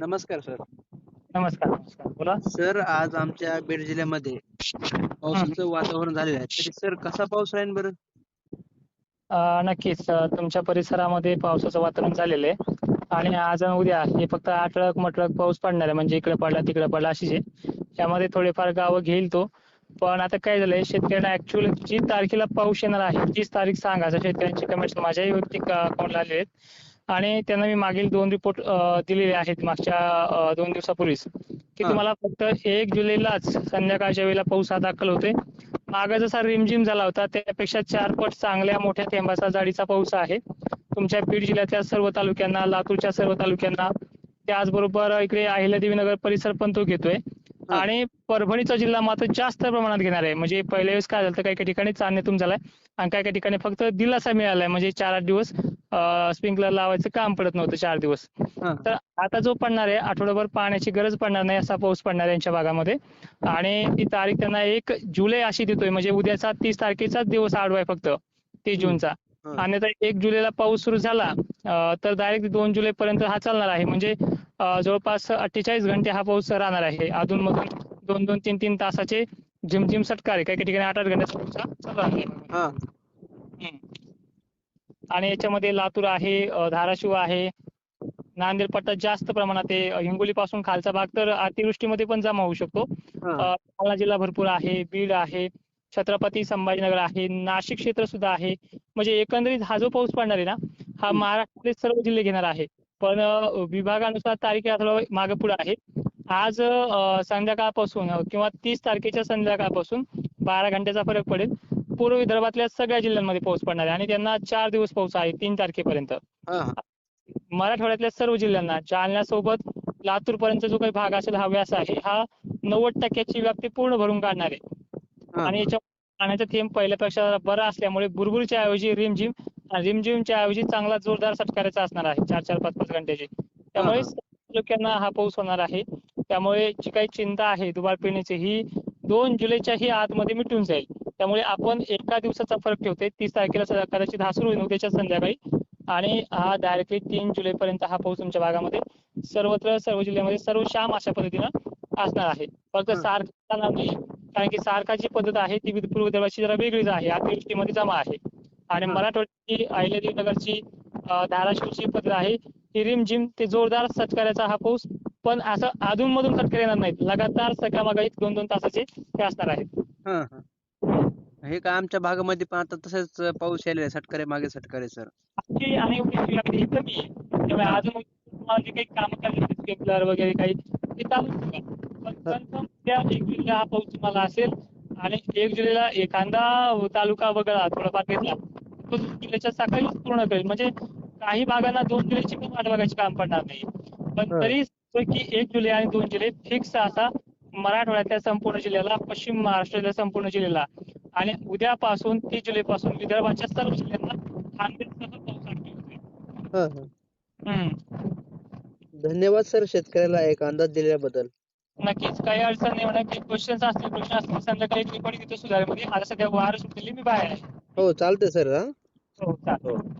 नमस्कार सर. नमस्कार नमस्कार. बोला. सर आज आमच्या बीड जिल्ह्यामध्ये पावसाचं वातावरण झालेलं आहे. तरी सर कसा पाऊस राहील बरं? अं, नक्कीच. अं, तुमच्या परिसरामध्ये पावसाचं वातावरण झालेलं आहे. आणि आज आणि उद्या हे फक्त आठळक मटळक पाऊस पडणार आहे. म्हणजे इकडे पडला तिकडे पडला अशीच आहे. त्यामध्ये थोडेफार गावं घेईल तो. पण आता काय झालंय शेतकऱ्यांना ऍक्च्युअली जी तारखेला पाऊस येणार आहे तीच तारीख सांगा. असं शेतकऱ्यांचे कमेंट्स माझ्याही वैयक्तिक अकाउंटला आलेले आहेत. आणि त्यांना मी मागील दोन रिपोर्ट दिलेले आहेत मागच्या दोन दिवसापूर्वीच. की. तुम्हाला फक्त एक जुलैलाच संध्याकाळच्या वेळेला पाऊस हा दाखल होतोय. मागे जसा रिमझिम झाला होता त्यापेक्षा चार पट चांगल्या मोठ्या थेंबाचा जाडीचा पाऊस आहे. तुमच्या बीड जिल्ह्यातल्या सर्व तालुक्यांना लातूरच्या सर्व तालुक्यांना त्याचबरोबर इकडे अहिल्यादेवीनगर परिसर पण तो घेतोय. आणि परभणीचा जिल्हा मात्र जास्त प्रमाणात घेणार आहे. म्हणजे पहिल्या वेळेस काय झालं तर काही काही ठिकाणी चांदणेतून झालाय. आणि काही काही ठिकाणी फक्त दिलासा मिळालाय. म्हणजे चार आठ दिवस स्प्रिंकलर लावायचं काम पडत नव्हतं चार दिवस. तर आता जो पडणार आहे आठवडाभर पाण्याची गरज पडणार नाही असा पाऊस पडणार आहे यांच्या भागामध्ये. आणि ती तारीख त्यांना एक जुलै अशी देतोय म्हणजे उद्याचा तीस तारखेचाच दिवस आडवा आहे फक्त तीस जूनचा. आणि आता एक जुलैला पाऊस सुरू झाला तर डायरेक्ट दोन जुलै पर्यंत हा चालणार आहे. म्हणजे अं, जवळपास अठ्ठेचाळीस घंटे हा पाऊस राहणार आहे. अधूनमधून दोन दोन तीन तीन तासाचे झिमझिम सटकार काही काही ठिकाणी आठ आठ घंट्याचा पाऊस हा चालू आहे. आणि याच्यामध्ये लातूर आहे धाराशिव आहे नांदेड पट्टा जास्त प्रमाणात आहे हिंगोली पासून खालचा भाग तर अतिवृष्टीमध्ये पण जमा होऊ शकतो. जालना जिल्हा भरपूर आहे बीड आहे छत्रपती संभाजीनगर आहे नाशिक क्षेत्र सुद्धा आहे. म्हणजे एकंदरीत हा जो पाऊस पडणार आहे ना हा. महाराष्ट्रातले सर्व जिल्हे घेणार आहे. पण विभागानुसार तारीख मागे पुढे आहे. आज संध्याकाळपासून किंवा तीस तारखेच्या संध्याकाळपासून बारा घंट्याचा फरक पडेल. पूर्व विदर्भातल्या सगळ्या जिल्ह्यांमध्ये पाऊस पडणार आहे आणि त्यांना चार दिवस पाऊस आहे तीन तारखेपर्यंत. मराठवाड्यातल्या सर्व जिल्ह्यांना जालन्यासोबत लातूर पर्यंत जो काही भाग असेल हा व्यास आहे हा नव्वद टक्क्याची व्याप्ती पूर्ण भरून काढणार आहे. आणि याच्या पाण्याचा थेंब पहिल्यापेक्षा बरा असल्यामुळे बुरबुरीच्या ऐवजी रिमझिम रिमझिमच्या ऐवजी चांगला जोरदार सटकाराचा असणार आहे चार चार पाच पाच घंट्याचे त्यामुळे. तालुक्यांना हा पाऊस होणार आहे त्यामुळे जी काही चिंता आहे दुबार पेरणीची ही दोन जुलैच्या ही आतमध्ये मिटून जाईल त्यामुळे आपण एका दिवसाचा फरक ठेवतोय. तीस तारखेला कदाचित हा सुरू होईल उद्याच्या संध्याकाळी. आणि हा डायरेक्टली तीन जुलै पर्यंत हा पाऊस तुमच्या भागामध्ये सर्वत्र सर्व जिल्ह्यामध्ये सर्व शाम अशा पद्धतीनं असणार आहे. फक्त. सारखा नाही कारण की सारखाची पद्धत आहे ती पूर्व विदर्भाची जरा वेगळीच आहे. अतिवृष्टीमध्ये जमा आहे. आणि. मराठवाड्याची अहिल्यादेवी नगरची धाराशिवची पद्धत आहे ही रिमझिम ते जोरदार सटकाराचा हा पाऊस पण असं अधून मधून सटकार येणार नाहीत. लगातार सकामागाई दोन दोन तासाचे हे असणार आहेत. हा का आमच्या भागामध्ये पण आता तसंच पाऊस यायला आहे सटकारे मागे सटकारे सर. कमी आहे त्यामुळे अजून तुम्हाला जे काही काम करायचे स्टेपलर वगैरे काही ते चालू ठेवा. पण confirm त्या एक जुलैला हा पाऊस तुम्हाला असेल आणि एक जुलैला एखादा तालुका वगळा थोडाफार घेतला तो दोन जुलैच्या सकाळीच पूर्ण करेल. म्हणजे काही भागांना दोन जुलैची पण वाट बघायची काम पडणार नाही. पण हं. तरी की एक जुलै आणि दोन जुलै फिक्स असा मराठवाड्यातल्या संपूर्ण जिल्ह्याला पश्चिम महाराष्ट्रातल्या संपूर्ण जिल्ह्याला. आणि उद्यापासून तीस जुलैपासून विदर्भाच्या सर्व जिल्ह्यांना. हा हा. धन्यवाद सर शेतकऱ्याला एक अंदाज दिल्याबद्दल. नक्कीच काही अडचण नाही म्हणा काही क्वेश्चन्स असतील प्रश्न असतील संध्याकाळी एक रिपोर्ट देतो सुधारमध्ये. आता सध्या वार सुटलेली मी बाहेर आहे. हो चालतंय सर हा. हो चालेल.